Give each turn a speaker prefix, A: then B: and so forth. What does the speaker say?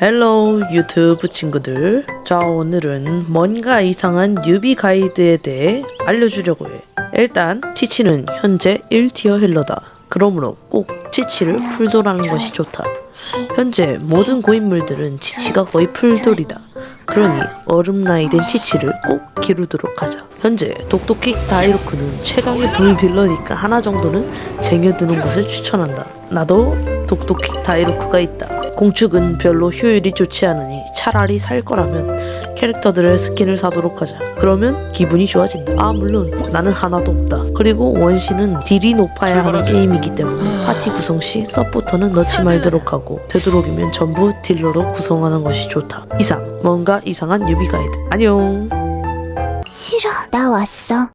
A: 헬로 유튜브 친구들. 자 오늘은 뭔가 이상한 뉴비 가이드에 대해 알려주려고 해. 일단 치치는 현재 1티어 힐러다. 그러므로 꼭 치치를 풀돌하는 것이 좋다. 현재 모든 고인물들은 치치가 거의 풀돌이다. 그러니 얼음 라이된 치치를 꼭 기르도록 하자. 현재 독도킥 다이로크는 최강의 불 딜러니까 하나 정도는 쟁여두는 것을 추천한다. 나도 독도킥 다이로크가 있다 공축은 별로 효율이 좋지 않으니 차라리 살 거라면 캐릭터들의 스킨을 사도록 하자. 그러면 기분이 좋아진다. 아 물론 나는 하나도 없다. 그리고 원신은 딜이 높아야 하는. 게임이기 때문에 파티 구성 시 서포터는 넣지 말도록 하고 되도록이면 전부 딜러로 구성하는 것이 좋다. 이상 뭔가 이상한 유비 가이드. 안녕.
B: 싫어. 나 왔어.